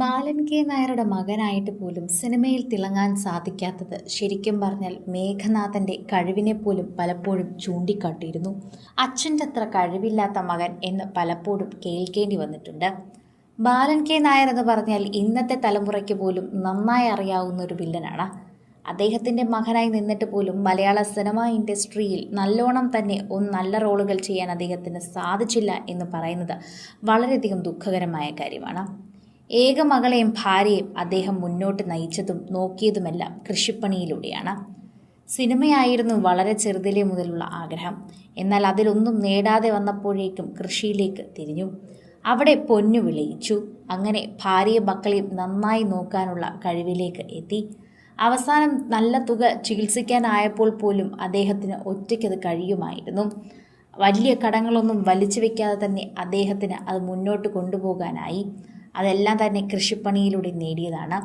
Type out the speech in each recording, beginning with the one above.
ബാലൻ K നായരുടെ മകനായിട്ട് പോലും സിനിമയിൽ തിളങ്ങാൻ സാധിക്കാത്തത് ശരിക്കും പറഞ്ഞാൽ മേഘനാഥന്റെ കഴിവിനെ പോലും പലപ്പോഴും ചൂണ്ടിക്കാട്ടിയിരുന്നു. അച്ഛന്റെ അത്ര കഴിവില്ലാത്ത മകൻ എന്ന് പലപ്പോഴും കേൾക്കേണ്ടി വന്നിട്ടുണ്ട്. ബാലൻ കെ നായർ എന്ന് പറഞ്ഞാൽ ഇന്നത്തെ തലമുറയ്ക്ക് പോലും നന്നായി അറിയാവുന്ന ഒരു വില്ലനാണ്. അദ്ദേഹത്തിന്റെ മകനായി നിന്നിട്ട് പോലും മലയാള സിനിമാ ഇൻഡസ്ട്രിയിൽ നല്ലോണം തന്നെ ഒന്ന് നല്ല റോളുകൾ ചെയ്യാൻ അദ്ദേഹത്തിന് സാധിച്ചില്ല എന്ന് പറയുന്നത് വളരെയധികം ദുഃഖകരമായ കാര്യമാണ്. ഏക മകളെയും ഭാര്യയും അദ്ദേഹം മുന്നോട്ട് നയിച്ചതും നോക്കിയതുമെല്ലാം കൃഷിപ്പണിയിലൂടെയാണ്. സിനിമയായിരുന്നു വളരെ ചെറുതിലെ മുതലുള്ള ആഗ്രഹം. എന്നാൽ അതിലൊന്നും നേടാതെ വന്നപ്പോഴേക്കും കൃഷിയിലേക്ക് തിരിഞ്ഞു. അവിടെ പൊന്നു വിളയിച്ചു. അങ്ങനെ ഭാര്യയും മക്കളെയും നന്നായി നോക്കാനുള്ള കഴിവിലേക്ക് എത്തി. അവസാനം നല്ല തുക ചികിത്സിക്കാനായപ്പോൾ പോലും അദ്ദേഹത്തിന് ഒറ്റയ്ക്കത് കഴിയുമായിരുന്നു. വലിയ കടങ്ങളൊന്നും വലിച്ചു വെക്കാതെ തന്നെ അദ്ദേഹത്തിന് അത് മുന്നോട്ട് കൊണ്ടുപോകാനായി. അതെല്ലാം തന്നെ കൃഷിപ്പണിയിലൂടെ നേടിയതാണ്.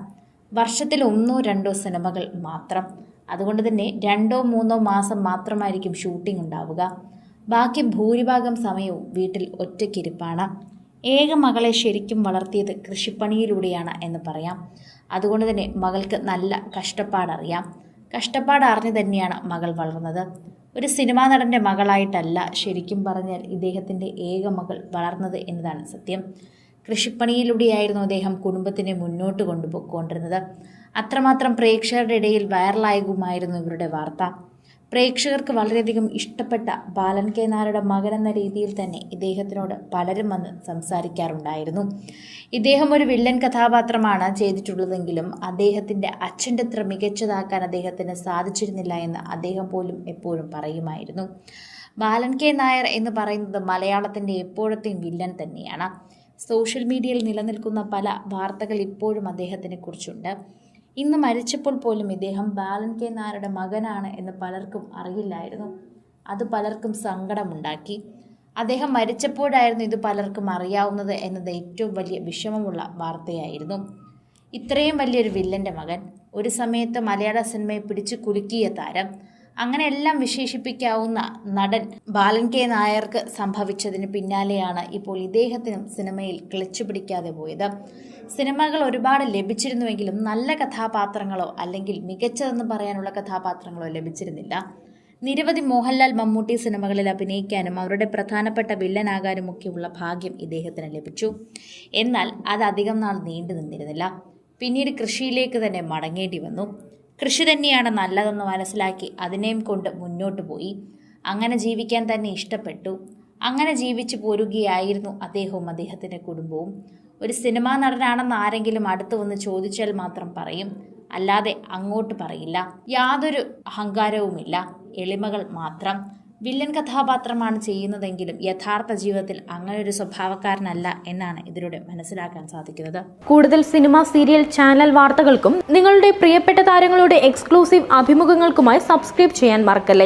വർഷത്തിൽ ഒന്നോ രണ്ടോ സിനിമകൾ മാത്രം. അതുകൊണ്ട് തന്നെ രണ്ടോ മൂന്നോ മാസം മാത്രമായിരിക്കും ഷൂട്ടിംഗ് ഉണ്ടാവുക. ബാക്കി ഭൂരിഭാഗം സമയവും വീട്ടിൽ ഒറ്റയ്ക്കിരിപ്പാണ്. ഏക മകളെ ശരിക്കും വളർത്തിയത് കൃഷിപ്പണിയിലൂടെയാണ് എന്ന് പറയാം. അതുകൊണ്ട് തന്നെ മകൾക്ക് നല്ല കഷ്ടപ്പാടറിയാം. കഷ്ടപ്പാട് അറിഞ്ഞു തന്നെയാണ് മകൾ വളർന്നത്. ഒരു സിനിമാ നടന്റെ മകളായിട്ടല്ല ശരിക്കും പറഞ്ഞാൽ ഇദ്ദേഹത്തിന്റെ ഏക മകൾ വളർന്നത് എന്നതാണ് സത്യം. കൃഷിപ്പണിയിലൂടെയായിരുന്നു അദ്ദേഹം കുടുംബത്തിനെ മുന്നോട്ട് കൊണ്ടുപോയിക്കൊണ്ടിരുന്നത് അത്രമാത്രം പ്രേക്ഷകരുടെ ഇടയിൽ വൈറലായകുമായിരുന്നു ഇവരുടെ വാർത്ത. പ്രേക്ഷകർക്ക് വളരെയധികം ഇഷ്ടപ്പെട്ട ബാലൻ കെ നായരുടെ എന്ന രീതിയിൽ തന്നെ ഇദ്ദേഹത്തിനോട് പലരും വന്ന് സംസാരിക്കാറുണ്ടായിരുന്നു. ഇദ്ദേഹം ഒരു വില്ലൻ കഥാപാത്രമാണ് ചെയ്തിട്ടുള്ളതെങ്കിലും അദ്ദേഹത്തിന്റെ അച്ഛന്റെ അത്ര മികച്ചതാക്കാൻ അദ്ദേഹത്തിന് സാധിച്ചിരുന്നില്ല എന്ന് അദ്ദേഹം പോലും എപ്പോഴും പറയുമായിരുന്നു. ബാലൻ കെ നായർ എന്ന് പറയുന്നത് മലയാളത്തിന്റെ എപ്പോഴത്തെയും വില്ലൻ തന്നെയാണ്. സോഷ്യൽ മീഡിയയിൽ നിലനിൽക്കുന്ന പല വാർത്തകൾ ഇപ്പോഴും അദ്ദേഹത്തിനെ കുറിച്ചുണ്ട്. ഇന്ന് മരിച്ചപ്പോൾ പോലും ഇദ്ദേഹം ബാലൻ കെ നായരുടെ മകനാണ് എന്ന് പലർക്കും അറിയില്ലായിരുന്നു. അത് പലർക്കും സങ്കടമുണ്ടാക്കി. അദ്ദേഹം മരിച്ചപ്പോഴായിരുന്നു ഇത് പലർക്കും അറിയാവുന്നത് എന്നത് ഏറ്റവും വലിയ വിഷമമുള്ള വാർത്തയായിരുന്നു. ഇത്രയും വലിയൊരു വില്ലന്റെ മകൻ ഒരു സമയത്ത് മലയാള സിനിമയെ പിടിച്ചു കുലുക്കിയ താരം അങ്ങനെ എല്ലാം വിശേഷിപ്പിക്കാവുന്ന നടൻ ബാലൻ കെ നായർക്ക് സംഭവിച്ചതിന് പിന്നാലെയാണ് ഇപ്പോൾ ഇദ്ദേഹത്തിനും സിനിമയിൽ ക്ലച്ച് പിടിക്കാതെ പോയത്. സിനിമകൾ ഒരുപാട് ലഭിച്ചിരുന്നുവെങ്കിലും നല്ല കഥാപാത്രങ്ങളോ അല്ലെങ്കിൽ മികച്ചതെന്ന് പറയാനുള്ള കഥാപാത്രങ്ങളോ ലഭിച്ചിരുന്നില്ല. നിരവധി മോഹൻലാൽ മമ്മൂട്ടി സിനിമകളിൽ അഭിനയിക്കാനും അവരുടെ പ്രധാനപ്പെട്ട വില്ലനാകാനുമൊക്കെയുള്ള ഭാഗ്യം ഇദ്ദേഹത്തിന് ലഭിച്ചു. എന്നാൽ അത് അധികം നാൾ നീണ്ടു നിന്നിരുന്നില്ല പിന്നീട് കൃഷിയിലേക്ക് തന്നെ മടങ്ങേണ്ടി വന്നു. കൃഷി തന്നെയാണ് നല്ലതെന്ന് മനസ്സിലാക്കി അതിനെയും കൊണ്ട് മുന്നോട്ട് പോയി. അങ്ങനെ ജീവിക്കാൻ തന്നെ ഇഷ്ടപ്പെട്ടു. അങ്ങനെ ജീവിച്ചു പോരുകയായിരുന്നു അദ്ദേഹവും അദ്ദേഹത്തിന്റെ കുടുംബവും. ഒരു സിനിമാ നടനാണെന്ന് ആരെങ്കിലും അടുത്ത് വന്ന് ചോദിച്ചാൽ മാത്രം പറയും. അല്ലാതെ അങ്ങോട്ട് പറയില്ല. യാതൊരു അഹങ്കാരവുമില്ല. എളിമകൾ മാത്രം. വില്ലൻ കഥാപാത്രമാണ് ചെയ്യുന്നതെങ്കിലും യഥാർത്ഥ ജീവിതത്തിൽ അങ്ങനെ ഒരു സ്വഭാവക്കാരനല്ല എന്നാണ് ഇതിലൂടെ മനസ്സിലാക്കാൻ സാധിക്കുന്നത്. കൂടുതൽ സിനിമ സീരിയൽ ചാനൽ വാർത്തകൾക്കും നിങ്ങളുടെ പ്രിയപ്പെട്ട താരങ്ങളുടെ എക്സ്ക്ലൂസീവ് അഭിമുഖങ്ങൾക്കുമായി സബ്സ്ക്രൈബ് ചെയ്യാൻ മറക്കല്ലേ?